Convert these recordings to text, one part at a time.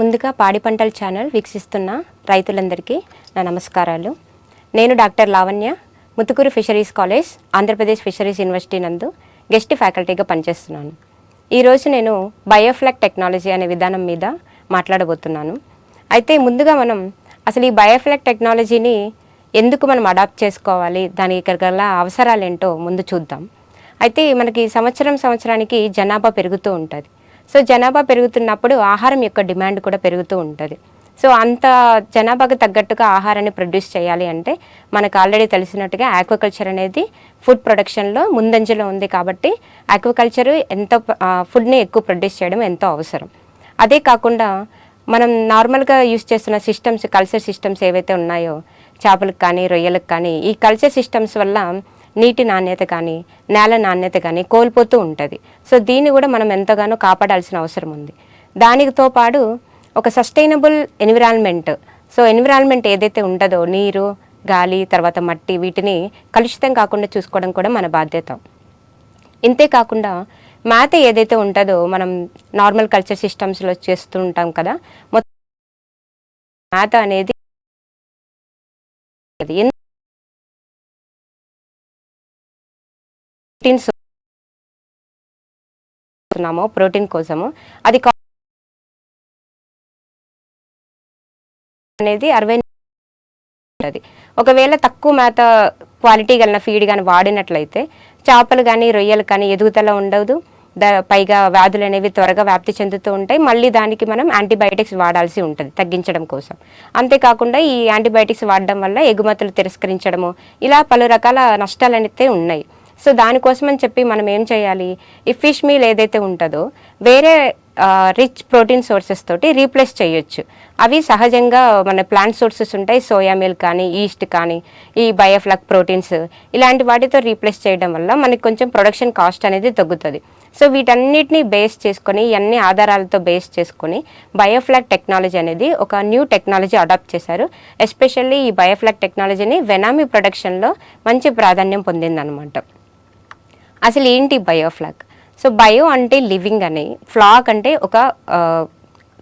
ముందుగా పాడి పంటల ఛానల్ వీక్షిస్తున్న రైతులందరికీ నా నమస్కారాలు. నేను doctor Lavanya Muthukur fisheries college Andhra Pradesh fisheries university నందు గెస్ట్ ఫ్యాకల్టీగా పనిచేస్తున్నాను. ఈరోజు నేను బయోఫ్లాక్ టెక్నాలజీ అనే విధానం మీద మాట్లాడబోతున్నాను. అయితే ముందుగా మనం అసలు ఈ బయోఫ్లాక్ టెక్నాలజీని ఎందుకు మనం అడాప్ట్ చేసుకోవాలి దానికి గల అవసరాలు ఏంటో ముందు చూద్దాం. అయితే మనకి సంవత్సరం సంవత్సరానికి జనాభా పెరుగుతూ ఉంటుంది. సో జనాభా పెరుగుతున్నప్పుడు ఆహారం యొక్క డిమాండ్ కూడా పెరుగుతూ ఉంటుంది. సో అంత జనాభాకు తగ్గట్టుగా ఆహారాన్ని ప్రొడ్యూస్ చేయాలి అంటే మనకు ఆల్రెడీ తెలిసినట్టుగా ఆక్వాకల్చర్ అనేది ఫుడ్ ప్రొడక్షన్లో ముందంజలో ఉంది కాబట్టి ఆక్వాకల్చర్ ఎంతో ఫుడ్ని ఎక్కువ ప్రొడ్యూస్ చేయడం ఎంతో అవసరం. అదే కాకుండా మనం నార్మల్గా యూస్ చేస్తున్న సిస్టమ్స్ కల్చర్ సిస్టమ్స్ ఏవైతే ఉన్నాయో చేపలకు కానీ రొయ్యలకు కానీ ఈ కల్చర్ సిస్టమ్స్ వల్ల నీటి నాణ్యత కానీ నేల నాణ్యత కానీ కోల్పోతూ ఉంటుంది. సో దీన్ని కూడా మనం ఎంతగానో కాపాడాల్సిన అవసరం ఉంది. దానితో పాటు ఒక సస్టైనబుల్ ఎన్విరాన్మెంట్. సో ఎన్విరాన్మెంట్ ఏదైతే ఉంటుందో నీరు గాలి తర్వాత మట్టి వీటిని కలుషితం కాకుండా చూసుకోవడం కూడా మన బాధ్యత. ఇంతే కాకుండా మేత ఏదైతే ఉంటుందో మనం నార్మల్ కల్చర్ సిస్టమ్స్లో చేస్తూ ఉంటాం కదా మొత్తం మేత అనేది ప్రోటీన్స్ ఉన్నామో ప్రోటీన్ కోసము. అది అనేది అరవై ఉంటుంది ఒకవేళ తక్కువ మేత క్వాలిటీ గల ఫీడ్ కానీ వాడినట్లయితే చేపలు కానీ రొయ్యలు కానీ ఎదుగుదల ఉండదు. ద పైగా వ్యాధులు అనేవి త్వరగా వ్యాప్తి చెందుతూ ఉంటాయి. మళ్ళీ దానికి మనం యాంటీబయాటిక్స్ వాడాల్సి ఉంటుంది తగ్గించడం కోసం. అంతేకాకుండా ఈ యాంటీబయాటిక్స్ వాడడం వల్ల ఎగుమతులు తిరస్కరించడము ఇలా పలు రకాల నష్టాలు అయితే ఉన్నాయి. సో దానికోసం అని చెప్పి మనం ఏం చేయాలి? ఈ ఫిష్ మీల్ ఏదైతే ఉంటుందో వేరే రిచ్ ప్రోటీన్ సోర్సెస్ తోటి రీప్లేస్ చేయొచ్చు. అవి సహజంగా మన ప్లాంట్ సోర్సెస్ ఉంటాయి సోయా మిల్క్ కానీ ఈస్ట్ కానీ ఈ బయోఫ్లక్ ప్రోటీన్స్ ఇలాంటి వాటితో రీప్లేస్ చేయడం వల్ల మనకి కొంచెం ప్రొడక్షన్ కాస్ట్ అనేది తగ్గుతుంది. సో వీటన్నిటిని బేస్ చేసుకొని ఇవన్నీ ఆధారాలతో బేస్ చేసుకొని బయోఫ్లాక్ టెక్నాలజీ అనేది ఒక న్యూ టెక్నాలజీ అడాప్ట్ చేశారు. ఎస్పెషల్లీ ఈ బయోఫ్లాక్ టెక్నాలజీని వెనామీ ప్రొడక్షన్లో మంచి ప్రాధాన్యం పొందిందనమాట. అసలు ఏంటి బయోఫ్లాక్ సో బయో అంటే లివింగ్ అని ఫ్లాక్ అంటే ఒక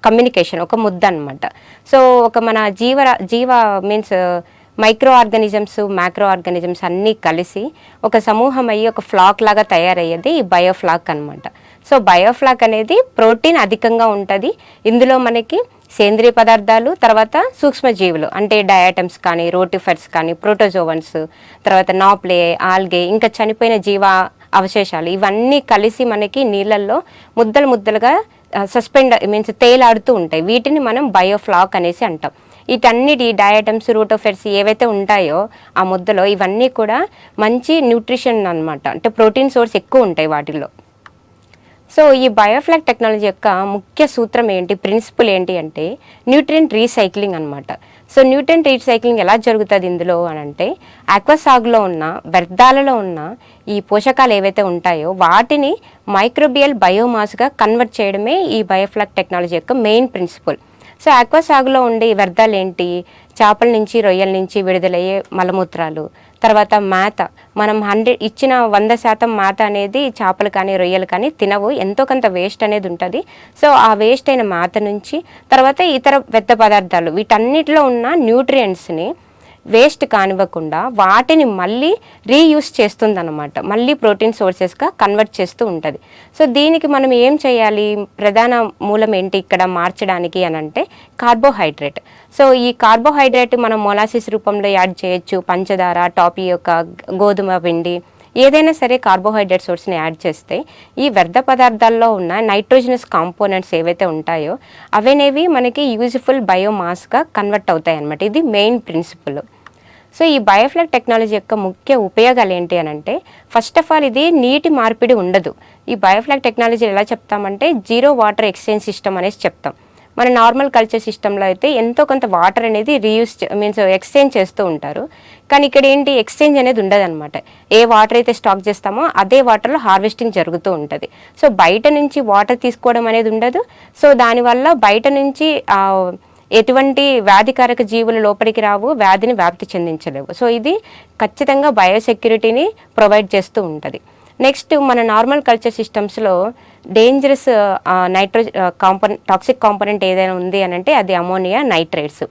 కమ్యూనికేషన్ ఒక ముద్ద అనమాట సో ఒక మన జీవ జీవ means micro organisms micro organisms అన్నీ కలిసి ఒక సమూహం అయ్యి ఒక ఫ్లాక్ లాగా తయారయ్యేది ఈ బయోఫ్లాక్ అనమాట సో బయోఫ్లాక్ అనేది ప్రోటీన్ అధికంగా ఉంటుంది. ఇందులో మనకి సేంద్రియ పదార్థాలు తర్వాత సూక్ష్మజీవులు అంటే డయాటమ్స్ కానీ రోటిఫర్స్ కానీ ప్రోటోజోవన్స్ తర్వాత నాప్లే ఆల్గే ఇంకా చనిపోయిన జీవ అవశేషాలు. ఇవన్నీ కలిసి మనకి నీళ్ళల్లో ముద్దలు ముద్దలుగా సస్పెండ్ మీన్స్ తేలాడుతూ ఉంటాయి. వీటిని మనం బయోఫ్లాక్ అనేసి అంటాం. వీటన్నిటి డయాటమ్స్ రూటోఫెర్స్ ఏవైతే ఉంటాయో ఆ ముద్దలో ఇవన్నీ కూడా మంచి న్యూట్రిషన్ అనమాట అంటే ప్రోటీన్ సోర్స్ ఎక్కువ ఉంటాయి వాటిల్లో. సో ఈ బయోఫ్లాక్ టెక్నాలజీ యొక్క ముఖ్య సూత్రం ఏంటి ప్రిన్సిపల్ ఏంటి అంటే న్యూట్రియంట్ రీసైక్లింగ్ అనమాట సో న్యూట్రియంట్ రీసైక్లింగ్ ఎలా జరుగుతుంది ఇందులో అని అంటే ఆక్వాసాగ్లో ఉన్న వ్యర్థాలలో ఉన్న ఈ పోషకాలు ఏవైతే ఉంటాయో వాటిని మైక్రోబియల్ బయోమాస్గా కన్వర్ట్ చేయడమే ఈ బయోఫ్లాక్ టెక్నాలజీ యొక్క మెయిన్ ప్రిన్సిపల్ సో ఆక్వాసాగులో ఉండే ఈ వ్యర్థాలు ఏంటి? చేపల నుంచి రొయ్యల నుంచి విడుదలయ్యే మలమూత్రాలు తర్వాత మేత. మనం హండ్రెడ్ ఇచ్చిన వంద శాతం మేత అనేది చేపలు కానీ రొయ్యలు కానీ తినవు. ఎంతో కొంత వేస్ట్ అనేది ఉంటుంది. సో ఆ వేస్ట్ అయిన మేత నుంచి తర్వాత ఇతర వ్యర్థ పదార్థాలు వీటన్నిటిలో ఉన్న న్యూట్రియంట్స్ని వేస్ట్ కానివ్వకుండా వాటిని మళ్ళీ రీయూస్ చేస్తుందన్నమాట. మళ్ళీ ప్రోటీన్ సోర్సెస్గా కన్వర్ట్ చేస్తూ ఉంటుంది. సో దీనికి మనం ఏం చేయాలి? ప్రధాన మూలం ఏంటి ఇక్కడ మార్చడానికి అని అంటే కార్బోహైడ్రేట్. సో ఈ కార్బోహైడ్రేట్ మనం మొలాసిస్ రూపంలో యాడ్ చేయొచ్చు. పంచదార టాపీ యొక్క గోధుమ పిండి ఏదైనా సరే కార్బోహైడ్రేట్ సోర్స్ని యాడ్ చేస్తే ఈ వ్యర్థ పదార్థాల్లో ఉన్న నైట్రోజనస్ కాంపోనెంట్స్ ఏవైతే ఉంటాయో అవనేవి మనకి యూజ్ఫుల్ బయోమాస్గా కన్వర్ట్ అవుతాయి అన్నమాట ఇది మెయిన్ ప్రిన్సిపల్. సో ఈ బయోఫ్లాక్ టెక్నాలజీ యొక్క ముఖ్య ఉపయోగాలు ఏంటి అని అంటే ఫస్ట్ ఆఫ్ ఆల్ ఇది నీటి మార్పిడి ఉండదు. ఈ బయోఫ్లాగ్ టెక్నాలజీ ఎలా చెప్తామంటే జీరో వాటర్ ఎక్స్చేంజ్ సిస్టమ్ అనేసి చెప్తాం. మన నార్మల్ కల్చర్ సిస్టంలో అయితే ఎంతో కొంత వాటర్ అనేది రీయూస్ మీన్స్ ఎక్స్చేంజ్ చేస్తూ ఉంటారు. కానీ ఇక్కడ ఏంటి ఎక్స్చేంజ్ అనేది ఉండదన్నమాట. ఏ వాటర్ అయితే స్టాక్ చేస్తామో అదే వాటర్లో హార్వెస్టింగ్ జరుగుతూ ఉంటుంది. సో బయట నుంచి వాటర్ తీసుకోవడం అనేది ఉండదు. సో దానివల్ల బయట నుంచి ఎటువంటి వ్యాధికారక జీవులు లోపలికి రావు వ్యాధిని వ్యాప్తి చెందించలేవు. సో ఇది ఖచ్చితంగా బయోసెక్యూరిటీని ప్రొవైడ్ చేస్తూ ఉంటుంది. నెక్స్ట్ మన నార్మల్ కల్చర్ సిస్టమ్స్లో డేంజరస్ నైట్రోజన్ కాంపన్ టాక్సిక్ కాంపనెంట్ ఏదైనా ఉంది అని అంటే అది అమోనియా నైట్రేట్స్.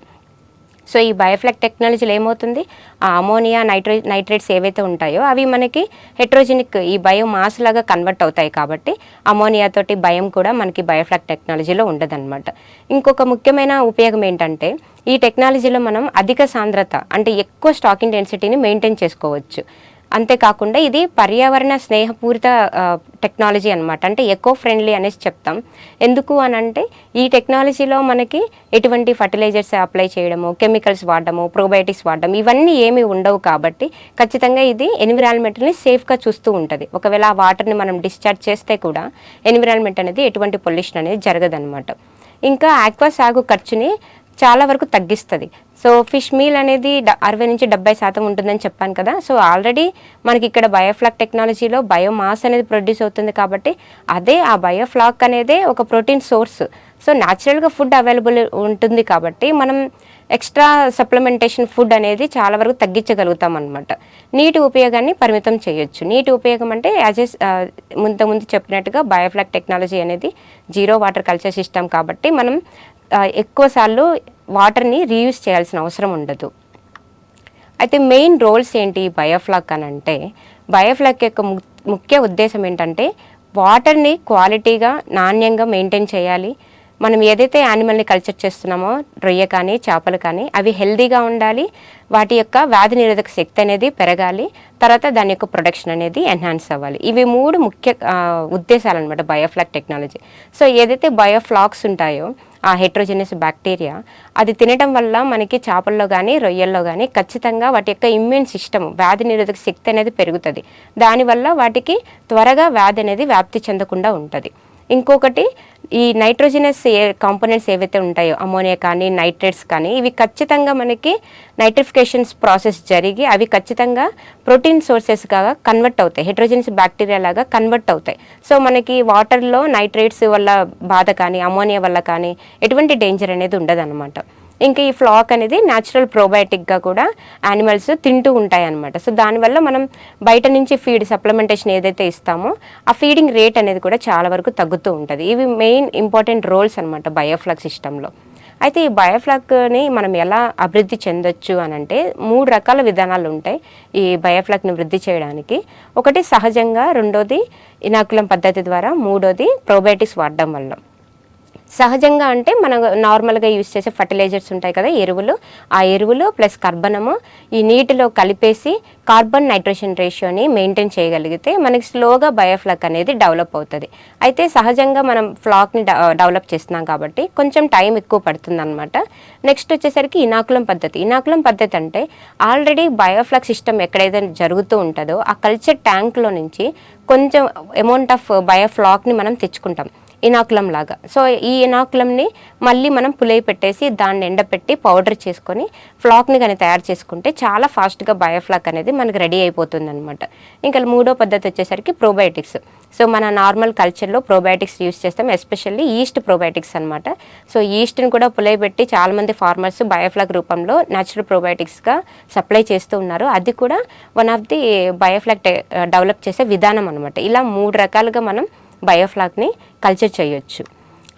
సో ఈ బయోఫ్లాక్ టెక్నాలజీలో ఏమవుతుంది? ఆ అమోనియా నైట్రో నైట్రేట్స్ ఏవైతే ఉంటాయో అవి మనకి హెట్రోజెనిక్ ఈ బయో మాస్ లాగా కన్వర్ట్ అవుతాయి కాబట్టి అమోనియాతోటి భయం కూడా మనకి బయోఫ్లాక్ టెక్నాలజీలో ఉండదన్నమాట. ఇంకొక ముఖ్యమైన ఉపయోగం ఏంటంటే ఈ టెక్నాలజీలో మనం అధిక సాంద్రత అంటే ఎక్కువ స్టాకింగ్ డెన్సిటీని మెయింటైన్ చేసుకోవచ్చు. అంతేకాకుండా ఇది పర్యావరణ స్నేహపూరిత టెక్నాలజీ అనమాట అంటే ఎకో ఫ్రెండ్లీ అనేసి చెప్తాం. ఎందుకు అని అంటే ఈ టెక్నాలజీలో మనకి ఎటువంటి ఫర్టిలైజర్స్ అప్లై చేయడము కెమికల్స్ వాడడము ప్రోబయోటిక్స్ వాడడం ఇవన్నీ ఏమీ ఉండవు కాబట్టి ఖచ్చితంగా ఇది ఎన్విరాన్మెంట్ని సేఫ్గా చూస్తూ ఉంటుంది. ఒకవేళ ఆ వాటర్ని మనం డిశ్చార్జ్ చేస్తే కూడా ఎన్విరాన్మెంట్ అనేది ఎటువంటి పొల్యూషన్ అనేది జరగదనమాట ఇంకా ఆక్వా సాగు ఖర్చుని చాలా వరకు తగ్గిస్తుంది. సో ఫిష్ మీల్ అనేది అరవై నుంచి డెబ్బై శాతం ఉంటుందని చెప్పాను కదా. సో ఆల్రెడీ మనకి ఇక్కడ బయోఫ్లాక్ టెక్నాలజీలో బయోమాస్ అనేది ప్రొడ్యూస్ అవుతుంది కాబట్టి అదే ఆ బయోఫ్లాక్ అనేదే ఒక ప్రోటీన్ సోర్స్. సో న్యాచురల్గా ఫుడ్ అవైలబుల్ ఉంటుంది కాబట్టి మనం ఎక్స్ట్రా సప్లిమెంటేషన్ ఫుడ్ అనేది చాలా వరకు తగ్గించగలుగుతాం అనమాట నీటి ఉపయోగాన్ని పరిమితం చేయొచ్చు. నీటి ఉపయోగం అంటే యాజ్ ఎస్ ముందు ముందు చెప్పినట్టుగా బయోఫ్లాక్ టెక్నాలజీ అనేది జీరో వాటర్ కల్చర్ సిస్టమ్ కాబట్టి మనం ఎక్కువసార్లు ఎక్కువ సార్లు వాటర్ని రీయూస్ చేయాల్సిన అవసరం ఉండదు. అయితే మెయిన్ రోల్స్ ఏంటి బయోఫ్లాక్ అని అంటే బయోఫ్లాక్ యొక్క ము- ముఖ్య ఉద్దేశం ఏంటంటే వాటర్ని క్వాలిటీగా నాణ్యంగా మెయింటైన్ చేయాలి. మనం ఏదైతే యానిమల్ని కల్చర్ చేస్తున్నామో రొయ్య కానీ చేపలు కానీ అవి హెల్దీగా ఉండాలి. వాటి యొక్క వ్యాధి నిరోధక శక్తి అనేది పెరగాలి. తర్వాత దాని యొక్క ప్రొడక్షన్ అనేది ఎన్హాన్స్ అవ్వాలి. ఇవి మూడు ముఖ్య ఉద్దేశాలు అనమాట బయోఫ్లాక్ టెక్నాలజీ సో ఏదైతే బయోఫ్లాక్స్ ఉంటాయో ఆ హెట్రోజెనస్ బ్యాక్టీరియా అది తినడం వల్ల మనకి చేపల్లో కానీ రొయ్యల్లో కానీ ఖచ్చితంగా వాటి యొక్క ఇమ్యూన్ సిస్టమ్ వ్యాధి నిరోధక శక్తి అనేది పెరుగుతుంది. దానివల్ల వాటికి త్వరగా వ్యాధి అనేది వ్యాప్తి చెందకుండా ఉంటుంది. ఇంకొకటి ఈ నైట్రోజినస్ ఏ కాంపోనెంట్స్ ఏవైతే ఉంటాయో అమోనియా కానీ నైట్రేట్స్ కానీ ఇవి ఖచ్చితంగా మనకి నైట్రిఫికేషన్స్ ప్రాసెస్ జరిగి అవి ఖచ్చితంగా ప్రోటీన్ సోర్సెస్గా కన్వర్ట్ అవుతాయి హెట్రోజనస్ బ్యాక్టీరియా లాగా కన్వర్ట్ అవుతాయి. సో మనకి వాటర్లో నైట్రేట్స్ వల్ల బాధ కానీ అమోనియా వల్ల కానీ ఎటువంటి డేంజర్ అనేది ఉండదన్నమాట. ఇంకా ఈ ఫ్లాక్ అనేది న్యాచురల్ ప్రోబయోటిక్గా కూడా యానిమల్స్ తింటూ ఉంటాయి అనమాట సో దానివల్ల మనం బయట నుంచి ఫీడ్ సప్లిమెంటేషన్ ఏదైతే ఇస్తామో ఆ ఫీడింగ్ రేట్ అనేది కూడా చాలా వరకు తగ్గుతూ ఉంటుంది. ఇవి మెయిన్ ఇంపార్టెంట్ రోల్స్ అనమాట బయోఫ్లాక్ సిస్టంలో అయితే ఈ బయోఫ్లాక్ని మనం ఎలా అభివృద్ధి చెందొచ్చు అని అంటే మూడు రకాల విధానాలు ఉంటాయి ఈ బయోఫ్లాక్ని వృద్ధి చేయడానికి. ఒకటి సహజంగా రెండోది ఇనాకులం పద్ధతి ద్వారా మూడోది ప్రోబయోటిక్స్ వాడడం వల్ల. సహజంగా అంటే మనం నార్మల్గా యూజ్ చేసే ఫర్టిలైజర్స్ ఉంటాయి కదా ఎరువులు. ఆ ఎరువులు ప్లస్ కర్బనము ఈ నీటిలో కలిపేసి కార్బన్ నైట్రోజన్ రేషియోని మెయింటైన్ చేయగలిగితే మనకి స్లోగా బయోఫ్లాక్ అనేది డెవలప్ అవుతుంది. అయితే సహజంగా మనం ఫ్లాక్ని డెవలప్ చేస్తున్నాం కాబట్టి కొంచెం టైం ఎక్కువ పడుతుంది అనమాట నెక్స్ట్ వచ్చేసరికి ఇనాకులం పద్ధతి. ఇనాకులం పద్ధతి అంటే ఆల్రెడీ బయోఫ్లాక్ సిస్టమ్ ఎక్కడైతే జరుగుతూ ఉంటుందో ఆ కల్చర్ ట్యాంక్లో నుంచి కొంచెం అమౌంట్ ఆఫ్ బయోఫ్లాక్ని మనం తెచ్చుకుంటాం. ఇనాకులం లాగా సో ఈ ఇనాకులంని మళ్ళీ మనం పులై పెట్టేసి దాన్ని ఎండపెట్టి పౌడర్ చేసుకొని ఫ్లాక్ని కానీ తయారు చేసుకుంటే చాలా ఫాస్ట్గా బయోఫ్లాక్ అనేది మనకి రెడీ అయిపోతుంది అనమాట ఇంకా మూడో పద్ధతి వచ్చేసరికి ప్రోబయోటిక్స్. సో మన నార్మల్ కల్చర్లో ప్రోబయోటిక్స్ యూస్ చేస్తాం. ఎస్పెషల్లీ ఈస్ట్ ప్రోబయోటిక్స్ అనమాట సో ఈస్ట్ని కూడా పులై పెట్టి చాలామంది ఫార్మర్స్ బయోఫ్లాక్ రూపంలో న్యాచురల్ ప్రోబయోటిక్స్గా సప్లై చేస్తూ ఉన్నారు. అది కూడా one of the biofloc develop చేసే విధానం అనమాట ఇలా మూడు రకాలుగా మనం బయోఫ్లాక్ని కల్చర్ చేయొచ్చు.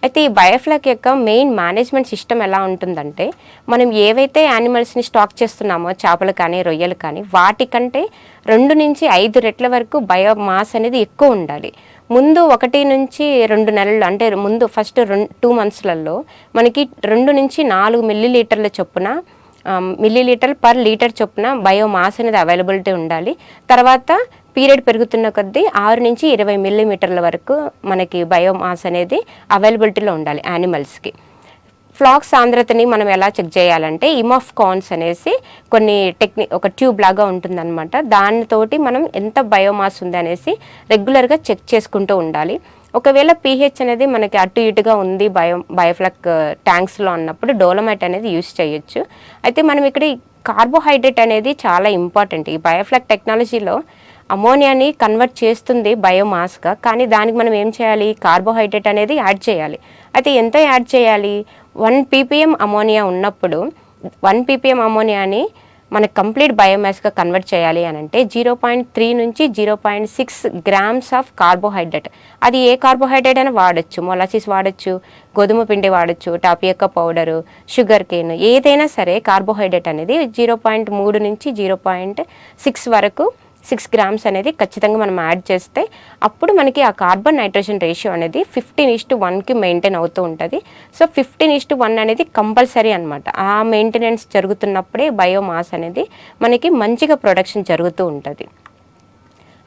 అయితే ఈ బయోఫ్లాక్ యొక్క మెయిన్ మేనేజ్మెంట్ సిస్టమ్ ఎలా ఉంటుందంటే మనం ఏవైతే యానిమల్స్ని స్టాక్ చేస్తున్నామో చేపలు కానీ రొయ్యలు కానీ వాటికంటే రెండు నుంచి ఐదు రెట్ల వరకు బయో మాస్ అనేది ఎక్కువ ఉండాలి. ముందు ఒకటి నుంచి రెండు నెలలు అంటే ముందు ఫస్ట్ రెండు టూ మంత్స్లలో మనకి రెండు నుంచి నాలుగు మిల్లీ లీటర్ల చొప్పున మిల్లీ లీటర్ పర్ లీటర్ చొప్పున బయోమాస్ అనేది అవైలబిలిటీ ఉండాలి. తర్వాత పీరియడ్ పెరుగుతున్న కొద్దీ ఆరు నుంచి ఇరవై మిల్లీమీటర్ల వరకు మనకి బయోమాస్ అనేది అవైలబిలిటీలో ఉండాలి యానిమల్స్కి. ఫ్లాక్ సాంద్రతని మనం ఎలా చెక్ చేయాలంటే ఇమాఫ్ కాన్స్ అనేసి కొన్ని టెక్ని ఒక ట్యూబ్ లాగా ఉంటుందన్నమాట. దానితోటి మనం ఎంత బయోమాస్ ఉంది అనేసి రెగ్యులర్గా చెక్ చేసుకుంటూ ఉండాలి. ఒకవేళ పీహెచ్ అనేది మనకి అటు ఇటుగా ఉంది బయో బయోఫ్లాక్ ట్యాంక్స్లో అన్నప్పుడు డోలమైట్ అనేది యూస్ చేయొచ్చు. అయితే మనం ఇక్కడ ఈ కార్బోహైడ్రేట్ అనేది చాలా ఇంపార్టెంట్. ఈ బయోఫ్లాక్ టెక్నాలజీలో అమోనియాని కన్వర్ట్ చేస్తుంది బయోమాస్గా కానీ దానికి మనం ఏం చేయాలి? కార్బోహైడ్రేట్ అనేది యాడ్ చేయాలి. అయితే ఎంత యాడ్ చేయాలి? వన్ పీపీఎం అమోనియా ఉన్నప్పుడు వన్ పీపీఎం అమోనియాని మనకు కంప్లీట్ బయోమాస్గా కన్వర్ట్ చేయాలి అని అంటే జీరో పాయింట్ త్రీ నుంచి zero point six grams of carbohydrate. అది ఏ కార్బోహైడ్రేట్ అయినా వాడచ్చు. మొలాసిస్ వాడచ్చు గోధుమ పిండి వాడచ్చు టాపియక్క పౌడరు షుగర్ కేన్ ఏదైనా సరే కార్బోహైడ్రేట్ అనేది జీరో పాయింట్ మూడు నుంచి జీరో పాయింట్ సిక్స్ వరకు సిక్స్ గ్రామ్స్ అనేది ఖచ్చితంగా మనం యాడ్ చేస్తే అప్పుడు మనకి ఆ కార్బన్ నైట్రోజన్ రేషియో అనేది ఫిఫ్టీన్ ఇస్ టు వన్కి మెయింటైన్ అవుతూ ఉంటుంది. So fifteen is to one అనేది కంపల్సరీ అనమాట ఆ మెయింటెనెన్స్ జరుగుతున్నప్పుడే బయోమాస్ అనేది మనకి మంచిగా ప్రొడక్షన్ జరుగుతూ ఉంటుంది.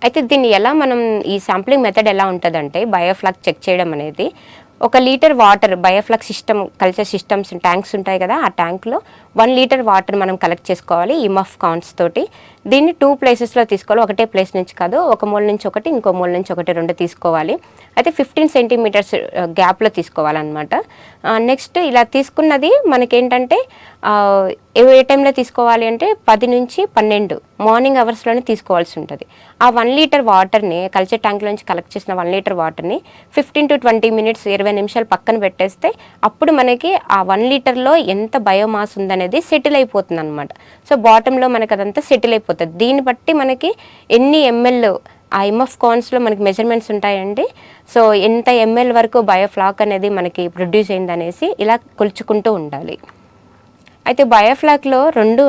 అయితే దీన్ని ఎలా మనం ఈ శాంప్లింగ్ మెథడ్ ఎలా ఉంటుందంటే బయోఫ్లాక్ చెక్ చేయడం అనేది ఒక litre water bioflocs system culture systems tanks ఉంటాయి కదా ఆ ట్యాంక్లో వన్ లీటర్ వాటర్ మనం కలెక్ట్ చేసుకోవాలి ఈ మఫ్ కాన్స్ తోటి. దీన్ని టూ ప్లేసెస్లో తీసుకోవాలి ఒకటే ప్లేస్ నుంచి కాదు ఒక మూల నుంచి ఒకటి ఇంకో మూల నుంచి ఒకటి రెండు తీసుకోవాలి. అయితే ఫిఫ్టీన్ సెంటీమీటర్స్ గ్యాప్లో తీసుకోవాలన్నమాట. నెక్స్ట్ ఇలా తీసుకున్నది మనకేంటంటే ఏ టైంలో తీసుకోవాలి అంటే పది నుంచి పన్నెండు మార్నింగ్ అవర్స్లోనే తీసుకోవాల్సి ఉంటుంది. ఆ వన్ లీటర్ వాటర్ని కల్చర్ ట్యాంక్లోంచి కలెక్ట్ చేసిన వన్ లీటర్ వాటర్ని ఫిఫ్టీన్ టు ట్వంటీ మినిట్స్ ఇరవై నిమిషాలు పక్కన పెట్టేస్తే అప్పుడు మనకి ఆ వన్ లీటర్లో ఎంత బయోమాస్ ఉందనేది సెటిల్ అయిపోతుంది అనమాట సో బాటంలో మనకి అదంతా సెటిల్ అయిపోతుంది. దీన్ని బట్టి మనకి ఎన్ని ఎంఎల్ ఆ ఎంఎఫ్ కాన్స్లో మనకి మెజర్మెంట్స్ ఉంటాయండి. సో ఎంత ఎంఎల్ వరకు బయోఫ్లాక్ అనేది మనకి ప్రొడ్యూస్ అయిందనేసి ఇలా కొలుచుకుంటూ ఉండాలి. అయితే బయోఫ్లాక్లో రెండు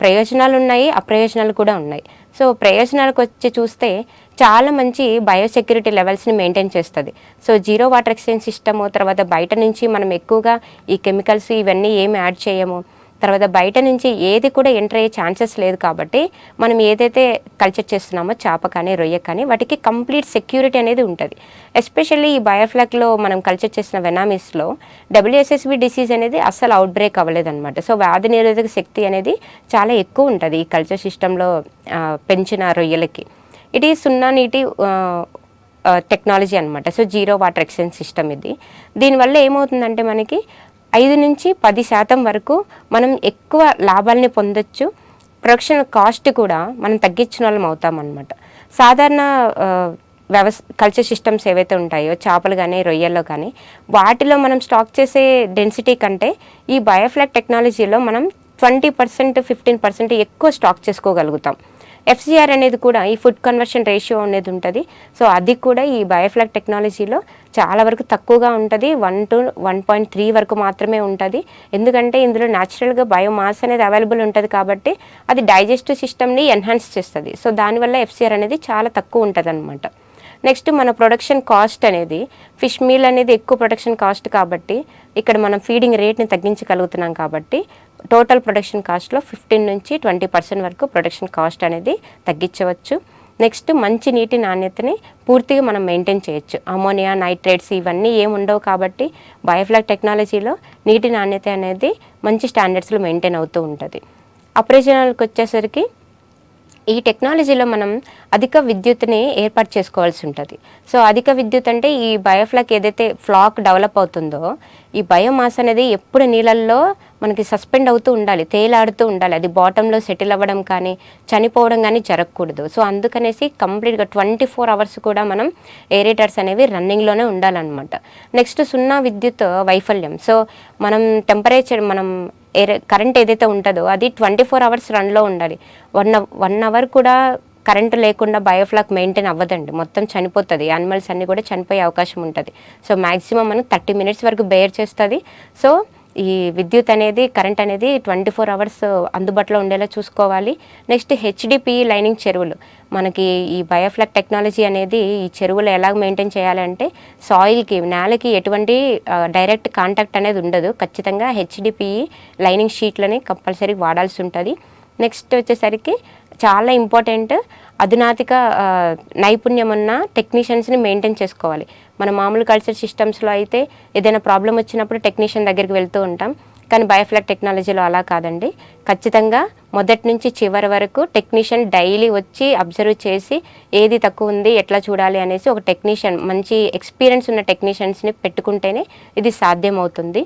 ప్రయోజనాలు ఉన్నాయి అప్రయోజనాలు కూడా ఉన్నాయి. సో ప్రయోజనాలకు వచ్చి చూస్తే చాలా మంచి బయోసెక్యూరిటీ లెవెల్స్ని మెయింటైన్ చేస్తుంది. So zero water exchange system తర్వాత బయట నుంచి మనం ఎక్కువగా ఈ కెమికల్స్ ఇవన్నీ ఏమి యాడ్ చేయము. తర్వాత బయట నుంచి ఏది కూడా ఎంటర్ అయ్యే ఛాన్సెస్ లేదు కాబట్టి మనం ఏదైతే కల్చర్ చేస్తున్నామో చేప కానీ రొయ్య కానీ వాటికి కంప్లీట్ సెక్యూరిటీ అనేది ఉంటుంది. ఎస్పెషల్లీ ఈ బయోఫ్లాక్లో మనం కల్చర్ చేసిన వెనామిస్లో డబ్ల్యూఎస్ఎస్బి డిసీజ్ అనేది అస్సలు అవుట్ బ్రేక్ అవ్వలేదన్నమాట. సో వ్యాధి నిరోధక శక్తి అనేది చాలా ఎక్కువ ఉంటుంది ఈ కల్చర్ సిస్టంలో పెంచిన రొయ్యలకి. ఇది సున్నా నీటి టెక్నాలజీ అనమాట so zero water exchange system ఇది. దీనివల్ల ఏమవుతుందంటే మనకి ఐదు నుంచి పది శాతం వరకు మనం ఎక్కువ లాభాలని పొందొచ్చు. ప్రొడక్షన్ కాస్ట్ కూడా మనం తగ్గించిన వాళ్ళం అవుతాం అనమాట సాధారణ వ్యవస్ కల్చర్ సిస్టమ్స్ ఏవైతే ఉంటాయో చేపలు కానీ రొయ్యల్లో కానీ వాటిలో మనం స్టాక్ చేసే డెన్సిటీ కంటే ఈ బయోఫ్లాక్ టెక్నాలజీలో మనం ట్వంటీ పర్సెంట్ ఫిఫ్టీన్ పర్సెంట్ ఎక్కువ స్టాక్ చేసుకోగలుగుతాం. ఎఫ్సిఆర్ అనేది కూడా ఈ ఫుడ్ కన్వర్షన్ రేషియో అనేది ఉంటుంది. సో అది కూడా ఈ బయోఫ్లాగ్ టెక్నాలజీలో చాలా వరకు తక్కువగా ఉంటుంది. One to one point three వరకు మాత్రమే ఉంటుంది. ఎందుకంటే ఇందులో న్యాచురల్గా బయోమాస్ అనేది అవైలబుల్ ఉంటుంది కాబట్టి అది డైజెస్టివ్ సిస్టమ్ని ఎన్హాన్స్ చేస్తుంది. సో దానివల్ల ఎఫ్సిఆర్ అనేది చాలా తక్కువ ఉంటుంది అనమాట నెక్స్ట్ మన ప్రొడక్షన్ కాస్ట్ అనేది ఫిష్ మీల్ అనేది ఎక్కువ ప్రొడక్షన్ కాస్ట్ కాబట్టి ఇక్కడ మనం ఫీడింగ్ రేట్ని తగ్గించగలుగుతున్నాం కాబట్టి టోటల్ ప్రొడక్షన్ కాస్ట్లో ఫిఫ్టీన్ నుంచి ట్వంటీ పర్సెంట్ వరకు ప్రొడక్షన్ కాస్ట్ అనేది తగ్గించవచ్చు. నెక్స్ట్ మంచి నీటి నాణ్యతని పూర్తిగా మనం మెయింటైన్ చేయొచ్చు. అమోనియా నైట్రేట్స్ ఇవన్నీ ఏమి ఉండవు కాబట్టి బయోఫ్లాగ్ టెక్నాలజీలో నీటి నాణ్యత అనేది మంచి స్టాండర్డ్స్లో మెయింటైన్ అవుతూ ఉంటుంది. అప్రయోజనాలకు వచ్చేసరికి ఈ టెక్నాలజీలో మనం అధిక విద్యుత్ని ఏర్పాటు చేసుకోవాల్సి ఉంటుంది. సో అధిక విద్యుత్ అంటే ఈ బయోఫ్లాక్ ఏదైతే ఫ్లాక్ డెవలప్ అవుతుందో ఈ బయోమాస్ అనేది ఎప్పుడు నీళ్ళల్లో మనకి సస్పెండ్ అవుతూ ఉండాలి తేలాడుతూ ఉండాలి. అది బాటంలో సెటిల్ అవ్వడం కానీ చనిపోవడం కానీ జరగకూడదు. సో అందుకనేసి కంప్లీట్గా ట్వంటీ ఫోర్ అవర్స్ కూడా మనం ఏరేటర్స్ అనేవి రన్నింగ్లోనే ఉండాలన్నమాట. నెక్స్ట్ సున్నా విద్యుత్ వైఫల్యం. సో మనం టెంపరేచర్ మనం ఎయిర్ కరెంట్ ఏదైతే ఉంటుందో అది ట్వంటీ ఫోర్ అవర్స్ రన్లో ఉండాలి. వన్ వన్ అవర్ కూడా కరెంటు లేకుండా బయోఫ్లాక్ మెయింటైన్ అవ్వదండి. మొత్తం చనిపోతుంది. యానిమల్స్ అన్నీ కూడా చనిపోయే అవకాశం ఉంటుంది. సో మ్యాక్సిమం మనం థర్టీ మినిట్స్ వరకు బేర్ చేస్తుంది. సో ఈ విద్యుత్ అనేది కరెంట్ అనేది ట్వంటీ ఫోర్ అవర్స్ అందుబాటులో ఉండేలా చూసుకోవాలి. నెక్స్ట్ హెచ్డిపి లైనింగ్ చెరువులు. మనకి ఈ బయోఫ్లక్ టెక్నాలజీ అనేది ఈ చెరువులు ఎలా మెయింటైన్ చేయాలంటే సాయిల్కి నేలకి ఎటువంటి డైరెక్ట్ కాంటాక్ట్ అనేది ఉండదు. ఖచ్చితంగా హెచ్డిపి లైనింగ్ షీట్లని కంపల్సరీ వాడాల్సి ఉంటుంది. నెక్స్ట్ వచ్చేసరికి చాలా ఇంపార్టెంట్ అధునాతిక నైపుణ్యం ఉన్న టెక్నీషియన్స్ని మెయింటైన్ చేసుకోవాలి. మన మామూలు కల్చర్ సిస్టమ్స్లో అయితే ఏదైనా ప్రాబ్లం వచ్చినప్పుడు టెక్నీషియన్ దగ్గరికి వెళ్తూ ఉంటాం. కానీ బయోఫ్లాగ్ టెక్నాలజీలో అలా కాదండి. ఖచ్చితంగా మొదటి నుంచి చివరి వరకు టెక్నీషియన్ డైలీ వచ్చి అబ్జర్వ్ చేసి ఏది తక్కువ ఉంది ఎట్లా చూడాలి అనేసి ఒక టెక్నీషియన్ మంచి ఎక్స్పీరియన్స్ ఉన్న టెక్నీషియన్స్ని పెట్టుకుంటేనే ఇది సాధ్యమవుతుంది.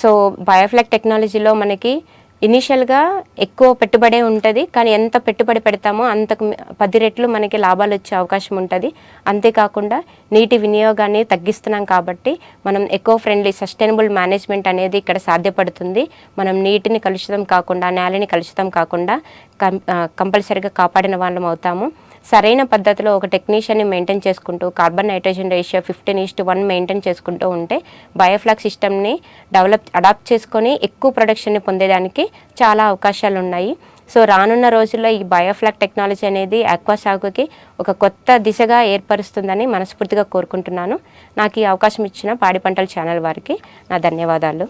సో బయోఫ్లాక్ టెక్నాలజీలో మనకి ఇనీషియల్గా ఎక్కువ పెట్టుబడే ఉంటుంది కానీ ఎంత పెట్టుబడి పెడతామో అంతకు పది రెట్లు మనకి లాభాలు వచ్చే అవకాశం ఉంటుంది. అంతేకాకుండా నీటి వినియోగాన్ని తగ్గిస్తున్నాం కాబట్టి మనం ఎకో ఫ్రెండ్లీ సస్టైనబుల్ మేనేజ్మెంట్ అనేది ఇక్కడ సాధ్యపడుతుంది. మనం నీటిని కలుషితం కాకుండా నేలని కలుషితం కాకుండా కం కంపల్సరీగా కాపాడిన వాళ్ళం అవుతాము. సరైన పద్ధతిలో ఒక టెక్నీషియన్ని మెయింటైన్ చేసుకుంటూ carbon nitrogen ratio fifteen is to one maintain చేసుకుంటూ ఉంటే బయోఫ్లాక్ సిస్టమ్ని డెవలప్ అడాప్ట్ చేసుకొని ఎక్కువ ప్రొడక్షన్ని పొందేదానికి చాలా అవకాశాలు ఉన్నాయి. సో రానున్న రోజుల్లో ఈ బయోఫ్లాక్ టెక్నాలజీ అనేది ఆక్వా సాగుకి ఒక కొత్త దిశగా ఏర్పరుస్తుందని మనస్ఫూర్తిగా కోరుకుంటున్నాను. నాకు ఈ అవకాశం ఇచ్చిన పాడి పంటల ఛానల్ వారికి నా ధన్యవాదాలు.